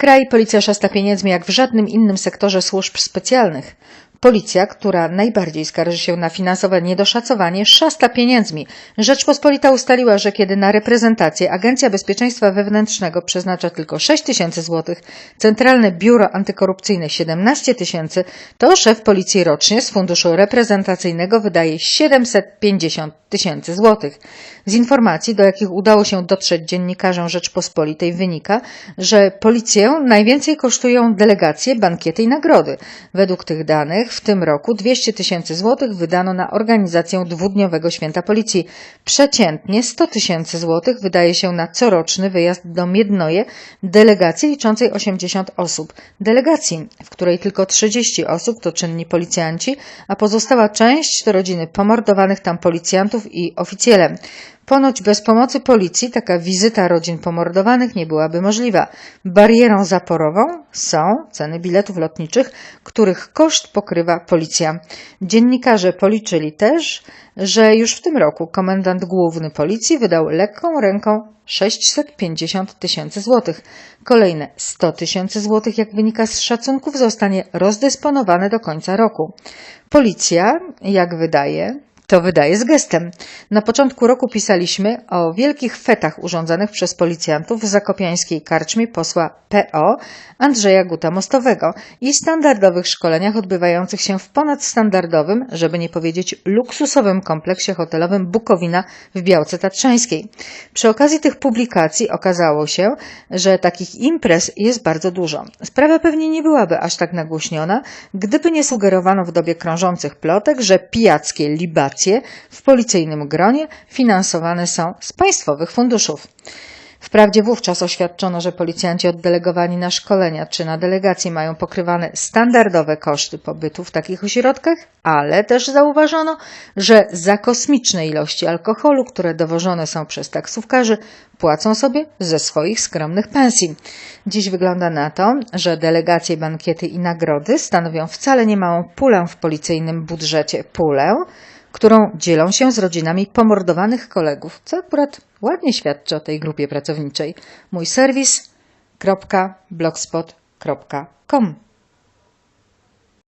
Kraj policja szasta pieniędzmi jak w żadnym innym sektorze służb specjalnych. Policja, która najbardziej skarży się na finansowe niedoszacowanie, szasta pieniędzmi. Rzeczpospolita ustaliła, że kiedy na reprezentację Agencja Bezpieczeństwa Wewnętrznego przeznacza tylko 6 tysięcy złotych, Centralne Biuro Antykorupcyjne 17 tysięcy, to szef policji rocznie z funduszu reprezentacyjnego wydaje 750 tysięcy złotych. Z informacji, do jakich udało się dotrzeć dziennikarzom Rzeczpospolitej, wynika, że policję najwięcej kosztują delegacje, bankiety i nagrody. Według tych danych w tym roku 200 tysięcy złotych wydano na organizację dwudniowego święta policji. Przeciętnie 100 tysięcy złotych wydaje się na coroczny wyjazd do Miednoje delegacji liczącej 80 osób. Delegacji, w której tylko 30 osób to czynni policjanci, a pozostała część to rodziny pomordowanych tam policjantów i oficjele. Ponoć bez pomocy policji taka wizyta rodzin pomordowanych nie byłaby możliwa. Barierą zaporową są ceny biletów lotniczych, których koszt pokrywa policja. Dziennikarze policzyli też, że już w tym roku komendant główny policji wydał lekką ręką 650 tysięcy złotych. Kolejne 100 tysięcy złotych, jak wynika z szacunków, zostanie rozdysponowane do końca roku. Policja, jak wydaje, to wydaje z gestem. Na początku roku pisaliśmy o wielkich fetach urządzanych przez policjantów w zakopiańskiej karczmie posła PO Andrzeja Guta-Mostowego i standardowych szkoleniach odbywających się w ponadstandardowym, żeby nie powiedzieć luksusowym kompleksie hotelowym Bukowina w Białce Tatrzańskiej. Przy okazji tych publikacji okazało się, że takich imprez jest bardzo dużo. Sprawa pewnie nie byłaby aż tak nagłośniona, gdyby nie sugerowano w dobie krążących plotek, że pijackie libacje w policyjnym gronie finansowane są z państwowych funduszów. Wprawdzie wówczas oświadczono, że policjanci oddelegowani na szkolenia czy na delegacje mają pokrywane standardowe koszty pobytu w takich ośrodkach, ale też zauważono, że za kosmiczne ilości alkoholu, które dowożone są przez taksówkarzy, płacą sobie ze swoich skromnych pensji. Dziś wygląda na to, że delegacje, bankiety i nagrody stanowią wcale niemałą pulę w policyjnym budżecie. Pulę, którą dzielą się z rodzinami pomordowanych kolegów, co akurat ładnie świadczy o tej grupie pracowniczej. Mój serwis.blogspot.com